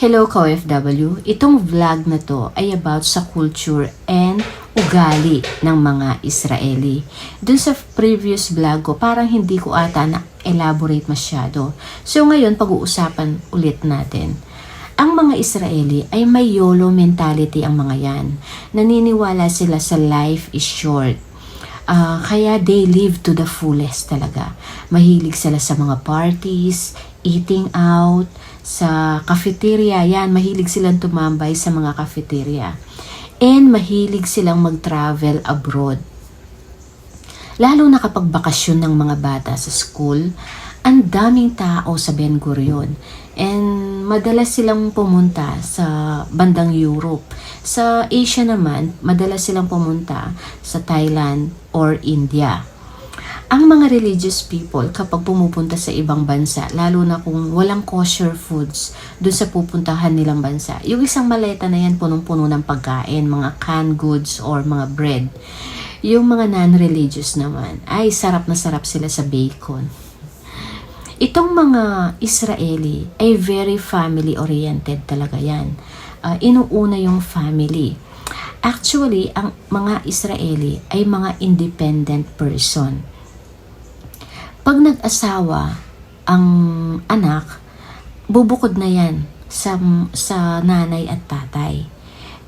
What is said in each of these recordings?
Hello KOFW, itong vlog na to ay about sa culture and ugali ng mga Israeli. Dun sa previous vlog ko, parang hindi ko ata na-elaborate masyado. So ngayon, pag-uusapan ulit natin. Ang mga Israeli ay may YOLO mentality ang mga yan. Naniniwala sila sa life is short. Ah, kaya they live to the fullest talaga. Mahilig sila sa mga parties, eating out, sa cafeteria. Yan, mahilig silang tumambay sa mga cafeteria. And mahilig silang mag-travel abroad. Lalo na kapag bakasyon ng mga bata sa school, ang daming tao sa Ben Gurion. And madalas silang pumunta sa bandang Europe. Sa Asia naman, madalas silang pumunta sa Thailand or India. Ang mga religious people, kapag pumupunta sa ibang bansa, lalo na kung walang kosher foods dun sa pupuntahan nilang bansa, yung isang maleta na yan punong-puno ng pagkain, mga canned goods or mga bread. Yung mga non-religious naman, ay sarap na sarap sila sa bacon. Itong mga Israeli ay very family-oriented talaga yan. Ah, inuuna yung family. Actually, ang mga Israeli ay mga independent person. Pag nag-asawa ang anak, bubukod na yan sa, sa nanay at tatay.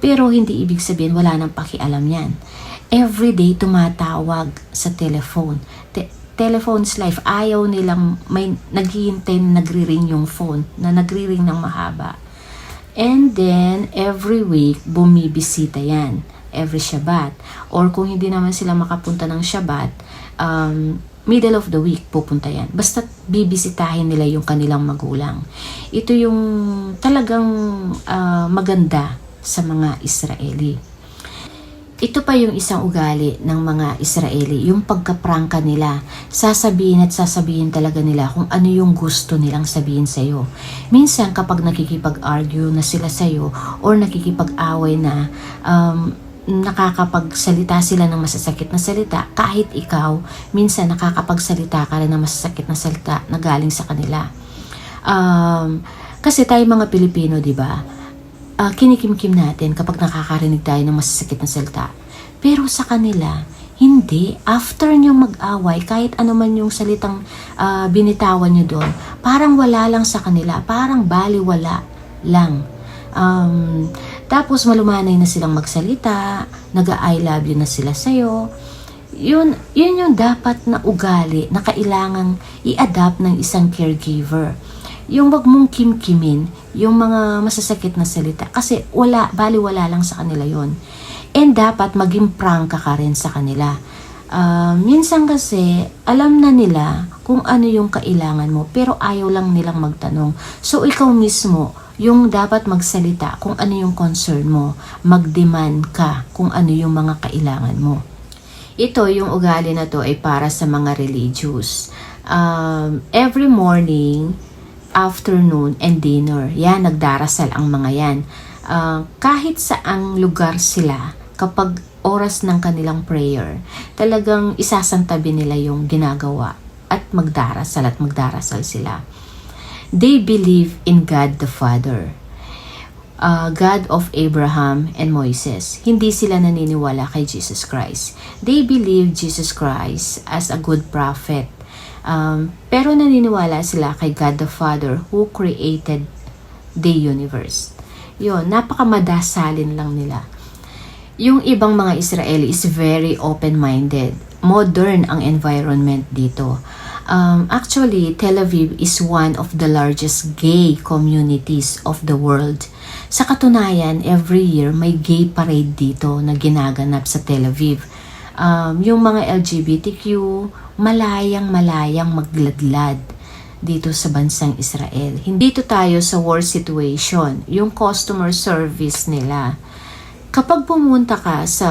Pero hindi ibig sabihin wala nang pakialam yan. Everyday tumatawag sa telephone. Te- telephone's life. Ayaw nilang may naghihintay na nagri-ring yung phone, na nagri-ring ng mahaba. And then, every week, bumibisita yan. Every Shabbat. Or kung hindi naman sila makapunta ng Shabbat, um, middle of the week pupunta yan. Basta bibisitahin nila yung kanilang magulang. Ito yung talagang ah, maganda sa mga Israeli. Ito pa yung isang ugali ng mga Israeli, yung pagkaprangka nila. Sasabihin at sasabihin talaga nila kung ano yung gusto nilang sabihin sa'yo. Minsan kapag nakikipag-argue na sila sa'yo or nakikipag-away na, um, nakakapagsalita sila ng masasakit na salita, kahit ikaw, minsan nakakapagsalita ka rin ng masasakit na salita na galing sa kanila. Um, kasi tayo mga Pilipino, di ba? Ah, kinikimkim natin kapag nakakarinig tayo ng masasakit na salita. Pero sa kanila, hindi. After nyo mag-away, kahit ano man yung salitang ah, binitawan nyo doon, parang wala lang sa kanila. Parang baliwala lang. Um, tapos malumanay na silang magsalita, nag-I love you na sila sa'yo. Yun, yun yung dapat na ugali na kailangang i-adapt ng isang caregiver. Yung wag mong kimkimin yung mga masasakit na salita kasi wala, bali wala lang sa kanila yon And dapat maging prangka ka rin sa kanila. Ah, minsan kasi alam na nila kung ano yung kailangan mo pero ayaw lang nilang magtanong. So ikaw mismo yung dapat magsalita kung ano yung concern mo, mag-demand ka kung ano yung mga kailangan mo. Ito, yung ugali na to ay para sa mga religious. Um, every morning, afternoon, and dinner, yan, nagdarasal ang mga yan. Uh, kahit saang lugar sila, kapag oras ng kanilang prayer, talagang isasantabi nila yung ginagawa at magdarasal at magdarasal sila. They believe in God the Father, uh, God of Abraham and Moses. Hindi sila naniniwala kay Jesus Christ. They believe Jesus Christ as a good prophet. Um, pero naniniwala sila kay God the Father who created the universe. Yun, napakamadasalin lang nila. Yung ibang mga Israeli is very open-minded. Modern ang environment dito. Um, actually, Tel Aviv is one of the largest gay communities of the world. Sa katunayan, every year may gay parade dito na ginaganap sa Tel Aviv. Um, yung mga LGBTQ, malayang-malayang magladlad dito sa bansang Israel. Hindi to tayo sa war situation, yung customer service nila. Kapag pumunta ka sa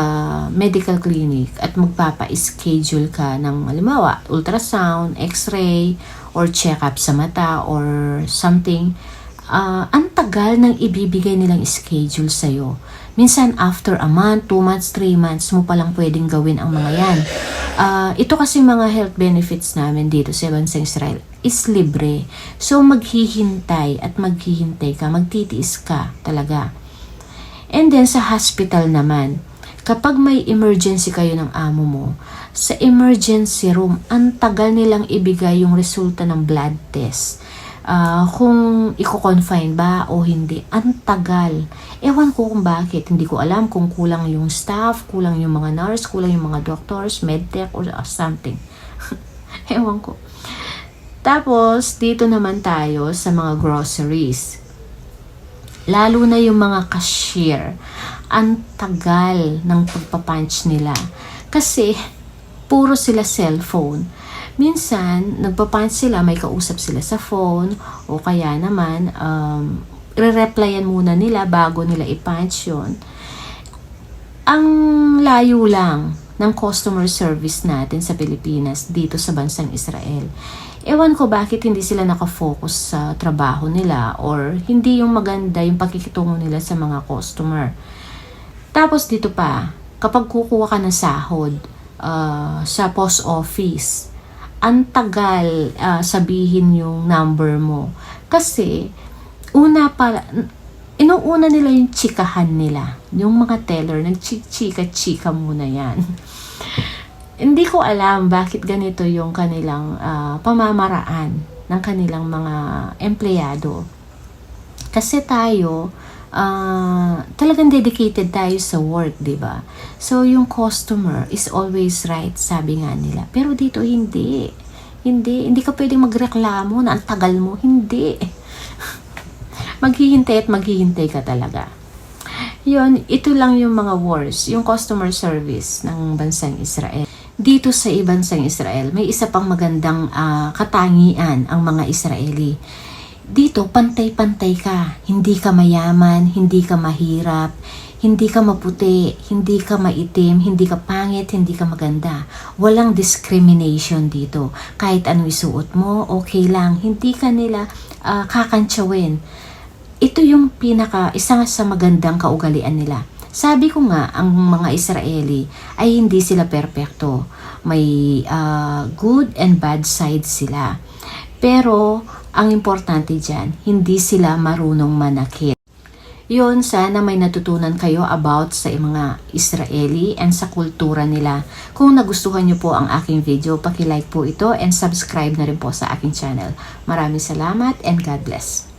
medical clinic at magpapa-schedule ka ng halimbawa, ultrasound, x-ray, or check-up sa mata or something, ah, ang tagal ng ibibigay nilang schedule sa'yo. Minsan after a month, 2 months, 3 months mo palang pwedeng gawin ang mga yan. Ah, ito kasi mga health benefits namin dito sa bansang Israel is libre. So maghihintay at maghihintay ka, magtitiis ka talaga. And then sa hospital naman, kapag may emergency kayo ng amo mo, sa emergency room, ang tagal nilang ibigay yung resulta ng blood test. Ah, kung i-confine ba o hindi, ang tagal. Ewan ko kung bakit, hindi ko alam kung kulang yung staff, kulang yung mga nurse, kulang yung mga doctors, medtech or something. Ewan ko. Tapos, dito naman tayo sa mga groceries. Lalo na yung mga cashier. Ang tagal ng pagpapunch nila. Kasi, puro sila cellphone. Minsan, nagpapunch sila, may kausap sila sa phone, o kaya naman, um, re-replyan muna nila bago nila i-punch yun. Ang layo lang ng customer service natin sa Pilipinas dito sa bansang Israel. Ewan ko bakit hindi sila nakafocus sa trabaho nila or hindi yung maganda yung pakikitungo nila sa mga customer. Tapos dito pa, kapag kukuha ka ng sahod ah, sa post office, ang tagal ah, sabihin yung number mo. Kasi, una pa, inuuna nila yung chikahan nila. Yung mga teller, nagchika-chika muna yan. Hindi ko alam bakit ganito yung kanilang ah, pamamaraan ng kanilang mga empleyado. Kasi tayo, ah, talagang dedicated tayo sa work, di ba? So, yung customer is always right, sabi nga nila. Pero dito, hindi. Hindi. Hindi ka pwedeng magreklamo na ang tagal mo. Hindi. maghihintay at maghihintay ka talaga. Yun, ito lang yung mga wars, yung customer service ng bansang Israel. Dito sa bansang Israel, may isa pang magandang ah, katangian ang mga Israeli. Dito, pantay-pantay ka. Hindi ka mayaman, hindi ka mahirap, hindi ka maputi, hindi ka maitim, hindi ka pangit, hindi ka maganda. Walang discrimination dito. Kahit anong isuot mo, okay lang. Hindi ka nila ah, kakantsawin ito yung pinaka isa sa magandang kaugalian nila. Sabi ko nga, ang mga Israeli ay hindi sila perpekto. May ah, good and bad sides sila. Pero, ang importante dyan, hindi sila marunong manakit. Yun, sana may natutunan kayo about sa mga Israeli and sa kultura nila. Kung nagustuhan nyo po ang aking video, like po ito and subscribe na rin po sa aking channel. Maraming salamat and God bless.